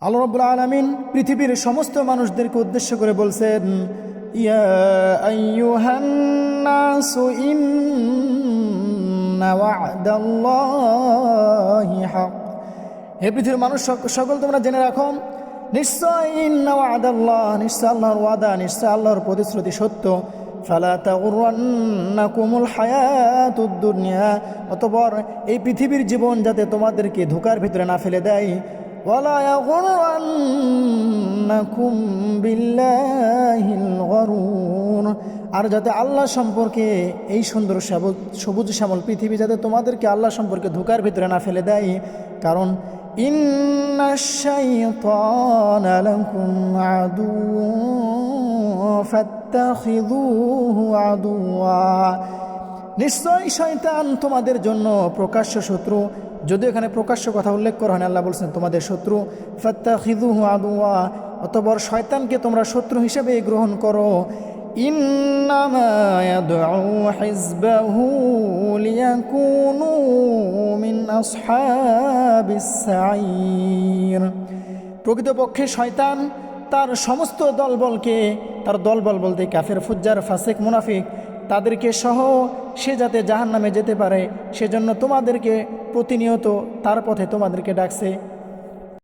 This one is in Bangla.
আল্লাহ রব্বুল আলমিন পৃথিবীর সমস্ত মানুষদেরকে উদ্দেশ্য করে বলছেন হে পৃথিবীর মানুষ, সক- সকল তোমরা জেনে রাখো, নিশ্চয় ওয়া'দাল্লাহ, নিশ্চয় আল্লাহর ওয়াদা, নিশ্চয় আল্লাহর প্রতিশ্রুতি সত্য। অতঃপর এই পৃথিবীর জীবন যাতে তোমাদেরকে ধোকার ভিতরে না ফেলে দেয় ওয়ালা ইয়াগুরান্নাকুম বিল্লাহিল গরুর আর যাতে আল্লাহ সম্পর্কে এই সুন্দর সবুজ শ্যামল পৃথিবী যাতে তোমাদেরকে আল্লাহ সম্পর্কে ধোকার ভিতরে না ফেলে দেয়। কারণ নিশ্চয় শয়তান তোমাদের জন্য প্রকাশ্য শত্রু। যদিও এখানে প্রকাশ্য কথা উল্লেখ করা হয় আল্লাহ বলছেন, তোমাদের শত্রু ফত্তা ফাত্তাখিযুহু আদুয়া অতবর শয়তানকে তোমরা শত্রু হিসেবে গ্রহণ করো। প্রকৃতপক্ষে শয়তান তার সমস্ত দলবলকে, তার দলবল বলতে কাফের, ফুজ্জার, ফাসেক, মুনাফিক তাদেরকে সহ সে যাতে জাহান নামে যেতে পারে, সেজন্য তোমাদেরকে প্রতিনিয়ত তার পথে তোমাদেরকে ডাকছে।